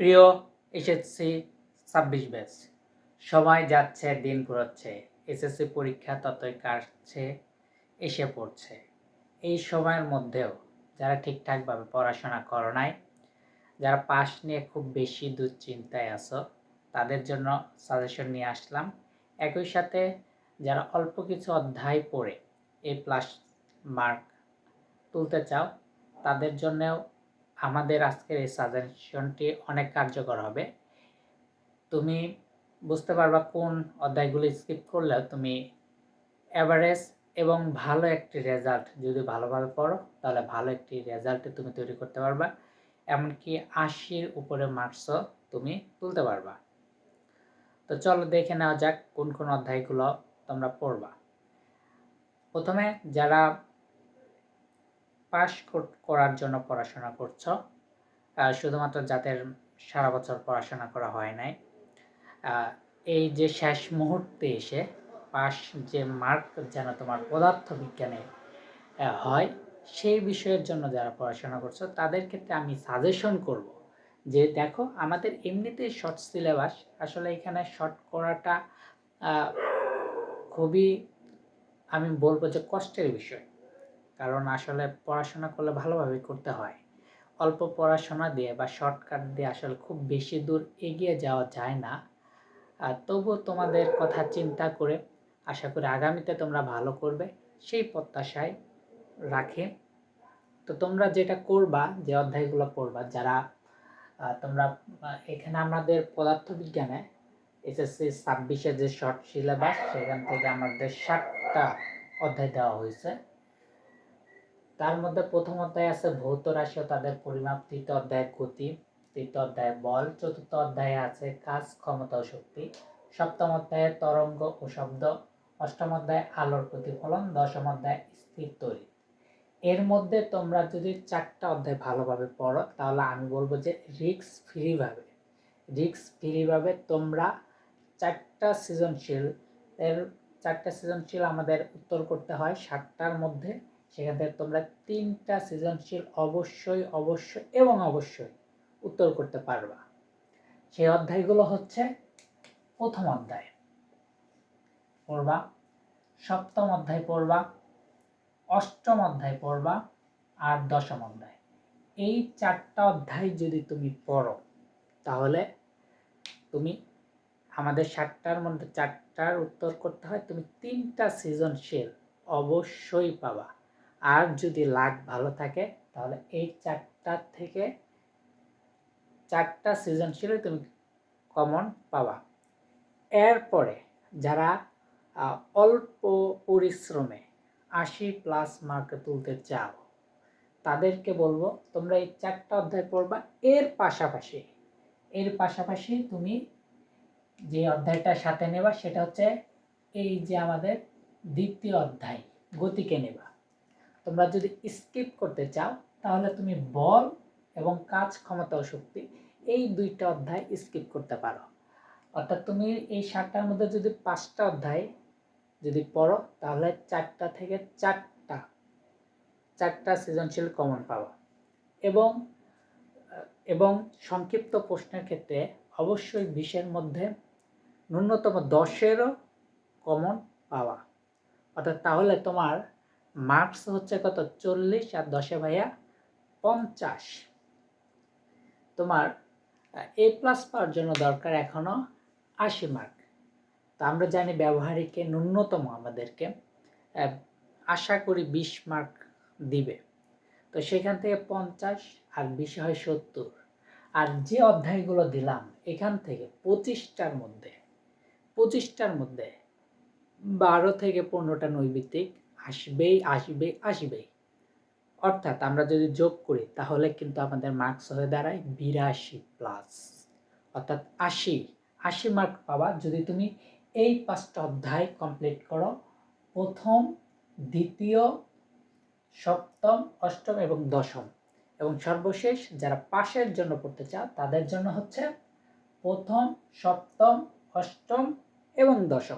প্রিয়, এসএসসি ছাব্বিশ ব্যাচ। সময় যাচ্ছে, দিন ঘুরোচ্ছে এসএসসি পরীক্ষা ততই কাটছে, এসে পড়ছে। এই সময়ের মধ্যেও যারা ঠিকঠাকভাবে পড়াশোনা করো নাই, যারা পাস নিয়ে খুব বেশি দুশ্চিন্তায় আছো, তাদের জন্য সাজেশন নিয়ে আসলাম। একই সাথে যারা অল্প কিছু অধ্যায় পড়ে এ প্লাস মার্ক তুলতে চাও, তাদের জন্যও আমাদের আজকের এই সাজেশনটি অনেক কার্যকর হবে। তুমি বুঝতে পারবা কোন অধ্যায়গুলো স্কিপ করলেও তুমি অ্যাভারেজ এবং ভালো একটি রেজাল্ট যদি ভালোভাবে পড়ো, তাহলে ভালো একটি রেজাল্ট তুমি তৈরি করতে পারবা। এমনকি আশির উপরে মার্কসও তুমি তুলতে পারবা। তো চলো দেখে নেওয়া যাক কোন কোন অধ্যায়গুলো তোমরা পড়বা। প্রথমে যারা পাশ করার জন্য পড়াশোনা করছ। শুধুমাত্র যাদের সারা বছর পড়াশোনা করা হয় নাই। এই যে শেষ মুহূর্তে এসে পাশ যে মার্ক যেন তোমার পদার্থ বিজ্ঞানে হয়, সেই বিষয়ের জন্য যারা পড়াশোনা করছ, তাদের ক্ষেত্রে আমি সাজেশন করব যে দেখো, আমাদের এমনিতেই শর্ট সিলেবাস আসলে এখানে শর্ট করাটা খুবই আমি বলব যে কষ্টের বিষয়। কারণ আসলে পড়াশোনা করলে ভালোভাবে করতে হয়। অল্প পড়াশোনা দিয়ে বা শর্টকাট দিয়ে আসলে খুব বেশি দূর এগিয়ে যাওয়া যায় না। আর তবুও তোমাদের কথা চিন্তা করে আশা করি আগামীতে তোমরা ভালো করবে, সেই প্রত্যাশায় রাখে। তো তোমরা যেটা করবা, যে অধ্যায়গুলো পড়বা, যারা তোমরা এখানে আমাদের পদার্থবিজ্ঞানে এসএসসি ছাব্বিশে যে শর্ট সিলেবাস সেখান থেকে আমাদের সাতটা অধ্যায় দেওয়া হয়েছে। তার মধ্যে প্রথম অধ্যায় আছে ভৌত রাশি ও তাদের পরিমাপ, তৃতীয় অধ্যায় গতি, তৃতীয় অধ্যায় বল, চতুর্থ অধ্যায়ে আছে কাজ, ক্ষমতা ও শক্তি, সপ্তম অধ্যায়ে তরঙ্গ ও শব্দ, অষ্টম অধ্যায় আলোর প্রতিফলন, দশম অধ্যায় স্থির তৈরি এর মধ্যে তোমরা যদি চারটা অধ্যায় ভালোভাবে পড়ো, তাহলে আমি বলব যে রিক্স ফ্রিভাবে রিক্স ফ্রিভাবে তোমরা চারটা সৃজনশীল, এর চারটা সৃজনশীল আমাদের উত্তর করতে হয় সাতটার মধ্যে। সেখান থেকে তোমরা তিনটা সৃজনশীল অবশ্যই অবশ্যই এবং অবশ্যই উত্তর করতে পারবা। সেই অধ্যায়গুলো হচ্ছে প্রথম অধ্যায়। পড়বা, সপ্তম অধ্যায় পড়বা, অষ্টম অধ্যায় পড়বা আর দশম অধ্যায়। এই চারটা অধ্যায় যদি তুমি পড়ো, তাহলে তুমি আমাদের সাতটার মধ্যে চারটার উত্তর করতে হয়, তুমি তিনটা সৃজনশীল অবশ্যই পাবা। আর যদি লাক ভালো থাকে, তাহলে এই চারটার থেকে চারটা সৃজনশীলে তুমি কমন পাবা। এরপরে যারা অল্প পরিশ্রমে আশি প্লাস মার্ক তুলতে চাও, তাদেরকে বলব, তোমরা এই চারটা অধ্যায় পড়বা। এর পাশাপাশি এর পাশাপাশি তুমি যে অধ্যায়টা সাথে নেবা, সেটা হচ্ছে এই যে আমাদের দ্বিতীয় অধ্যায়, গতিকে নেবা। তোমরা যদি স্কিপ করতে চাও, তাহলে তুমি বল এবং কাজ ক্ষমতা ও শক্তি এই দুইটা অধ্যায় স্কিপ করতে পারো। অর্থাৎ তুমি এই সাতটার মধ্যে যদি পাঁচটা অধ্যায় যদি পড়ো, তাহলে চারটা থেকে চারটা চারটা সৃজনশীল কমন পাবা। এবং এবং সংক্ষিপ্ত প্রশ্নের ক্ষেত্রে অবশ্যই বিশের মধ্যে ন্যূনতম দশেরও কমন পাওয়া অর্থাৎ তাহলে তোমার মার্কস হচ্ছে কত? চল্লিশ আর দশে ভাইয়া পঞ্চাশ। তোমার, এ প্লাস পাওয়ার জন্য দরকার এখনও আশি মার্ক। তা আমরা জানি ব্যবহারিকে ন্যূনতম আমাদেরকে আশা করি বিশ মার্ক দিবে। তো সেখান থেকে পঞ্চাশ আর বিশে হয় সত্তর। আর যে অধ্যায়গুলো দিলাম, এখান থেকে পঁচিশটার মধ্যে পঁচিশটার মধ্যে বারো থেকে পনেরোটা নৈবিত্তিক আসবেই আসবে আসবেই। অর্থাৎ আমরা যদি যোগ করি, তাহলে কিন্তু আমাদের মার্কস হয়ে দাঁড়ায় বিরাশি প্লাস অর্থাৎ আশি আশি মার্ক পাবা। যদি তুমি এই পাঁচটা অধ্যায় কমপ্লিট করো, প্রথম, দ্বিতীয়, সপ্তম, অষ্টম এবং দশম। এবং সর্বশেষ যারা পাশের জন্য পড়তে চাও, তাদের জন্য হচ্ছে প্রথম, সপ্তম, অষ্টম এবং দশম।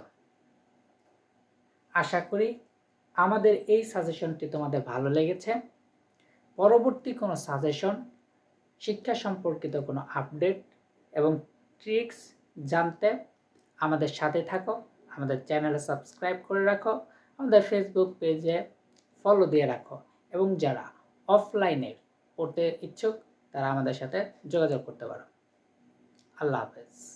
আশা করি আমাদের এই সাজেশনটি তোমাদের ভালো লেগেছে। পরবর্তী কোনো সাজেশন, শিক্ষা সম্পর্কিত কোনো আপডেট এবং ট্রিক্স জানতে আমাদের সাথে থাকো, আমাদের চ্যানেলে সাবস্ক্রাইব করে রাখো, আমাদের ফেসবুক পেজে ফলো দিয়ে রাখো এবং যারা অফলাইনে পড়তে ইচ্ছুক তারা আমাদের সাথে যোগাযোগ করতে পারো। আল্লাহ হাফেজ।